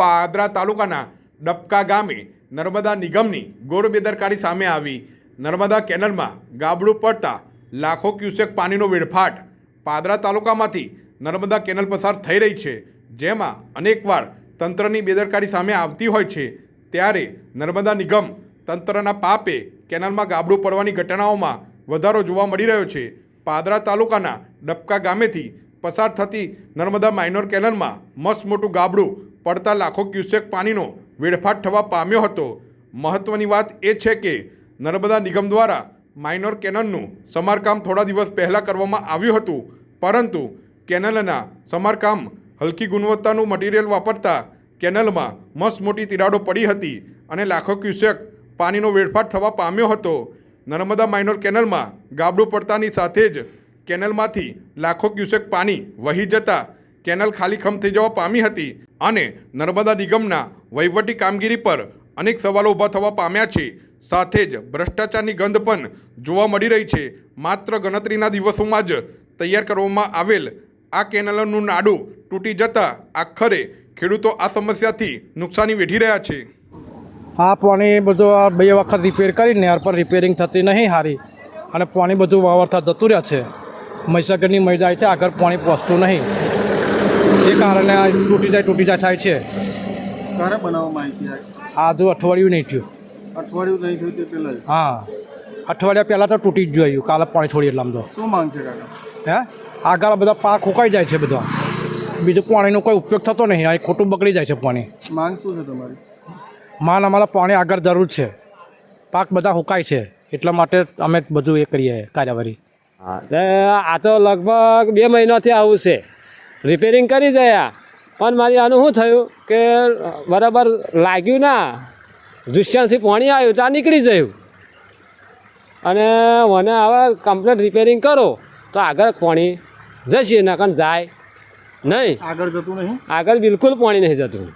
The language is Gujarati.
પાદરા તાલુકાના ડબકા ગામે નર્મદા નિગમની ગોળ બેદરકારી સામે આવી. નર્મદા કેનલમાં ગાબડું પડતા લાખો ક્યુસેક પાણીનો વેડફાટ પાદરા તાલુકામાંથી નર્મદા કેનલ પસાર થઈ રહી છે. જેમાં અનેકવાર તંત્રની બેદરકારી સામે આવતી હોય છે. ત્યારે નર્મદા નિગમ તંત્રના પાપે કેનલમાં ગાબડું પડવાની ઘટનાઓમાં વધારો જોવા મળી રહ્યો છે. પાદરા તાલુકાના ડબકા ગામેથી પસાર થતી નર્મદા માઇનોર કેનલમાં મસ્ત મોટું ગાબડું પડતા લાખો ક્યુસેક પાણીનો વેડફાટ થવા પામ્યો હતો. મહત્ત્વની વાત એ છે કે નર્મદા નિગમ દ્વારા માઇનોર કેનલનું સમારકામ થોડા દિવસ પહેલાં કરવામાં આવ્યું હતું. પરંતુ કેનલના સમારકામ હલકી ગુણવત્તાનું મટીરિયલ વાપરતા કેનલમાં મસ્ત મોટી તિરાડો પડી હતી અને લાખો ક્યુસેક પાણીનો વેડફાટ થવા પામ્યો હતો. નર્મદા માઇનોર કેનલમાં ગાબડું પડતાની સાથે જ કેનલમાંથી લાખો ક્યુસેક પાણી વહી જતા કેનલ ખાલી ખમ થઈ જવા પામી હતી. અને નર્મદા નિગમના વહીવટી કામગીરી પર અનેક સવાલો ઊભા થવા પામ્યા છે. સાથે જ ભ્રષ્ટાચારની ગંધ પણ જોવા મળી રહી છે. માત્ર ગણતરીના દિવસોમાં જ તૈયાર કરવામાં આવેલ આ કેનલનું નાડું તૂટી જતાં આખરે ખેડૂતો આ સમસ્યાથી નુકસાની વેઠી રહ્યા છે. આ પાણી બધું આ બે વખત રિપેર કરીને નહેર પર રિપેરિંગ થતી નહીં સારી અને પાણી બધું વાવરતા જતું રહ્યા છે. મહીસાગરની મહિલા છે, આગળ પાણી પહોંચતું નહીં. એ કારણે આ તૂટી જાય તૂટી જાય થાય છે. ક્યારે બનાવવામાં આવી? હતી આ? આ અઠવાડિયું નહીં થયું. અઠવાડિયું નહીં થયું તે પહેલાં હા. અઠવાડિયા પહેલાં તો તૂટી જ જોયું કાલે પાણી છોડી એટલામાં તો. શું માંગ છે કાકા? હે? આગળ બધા પાક સુકાઈ જાય છે બધા. બીજું પાણીનો કોઈ ઉપયોગ થતો નહીં અહીં ખોટું બગડી જાય છે પાણી. માંગ શું છે તમારી? માન અમારા પાણી આગળ જરૂર છે. પાક બધા સુકાય છે એટલા માટે અમે બધું એ કરીએ કાર્યવાહી. હા એટલે આ તો લગભગ બે મહિનાથી આવું છે. રિપેરિંગ કરી દયા. પણ મારી આનું શું થયું કે બરાબર લાગ્યું ના. દુષ્યાંતથી પાણી આવ્યું તો આ નીકળી જયું અને મને હવે કમ્પ્લેટ રિપેરિંગ કરો. તો આગળ પાણી જશે નકર જાય નહીં. આગળ જતું નહીં? આગળ બિલકુલ પાણી નહીં જતું.